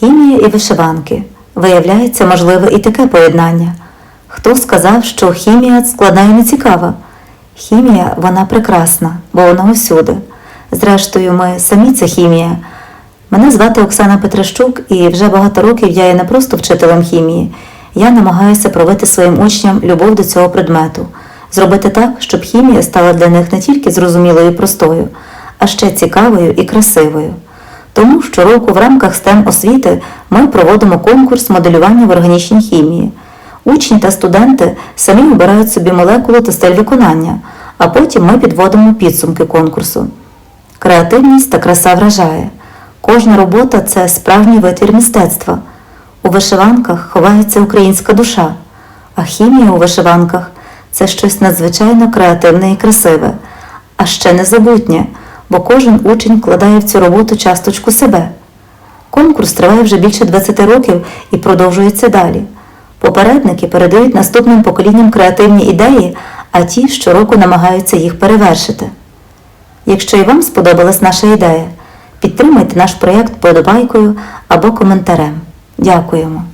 Хімія і вишиванки. Виявляється, можливе і таке поєднання. Хто сказав, що хімія складна і нецікава? Хімія вона прекрасна, бо вона усюди. Зрештою, ми самі це хімія. Мене звати Оксана Петрищук, і вже багато років я є не просто вчителем хімії. Я намагаюся провити своїм учням любов до цього предмету, зробити так, щоб хімія стала для них не тільки зрозумілою і простою, а ще цікавою і красивою. Тому щороку в рамках STEM освіти ми проводимо конкурс моделювання в органічній хімії. Учні та студенти самі обирають собі молекулу та стиль виконання, а потім ми підводимо підсумки конкурсу. Креативність та краса вражає. Кожна робота це справжній витвір мистецтва. У вишиванках ховається українська душа, а хімія у вишиванках це щось надзвичайно креативне і красиве, а ще незабутнє, бо кожен учень вкладає в цю роботу часточку себе. Конкурс триває вже більше 20 років і продовжується далі. Попередники передають наступним поколінням креативні ідеї, а ті щороку намагаються їх перевершити. Якщо і вам сподобалась наша ідея, підтримайте наш проєкт подобайкою або коментарем. Дякуємо!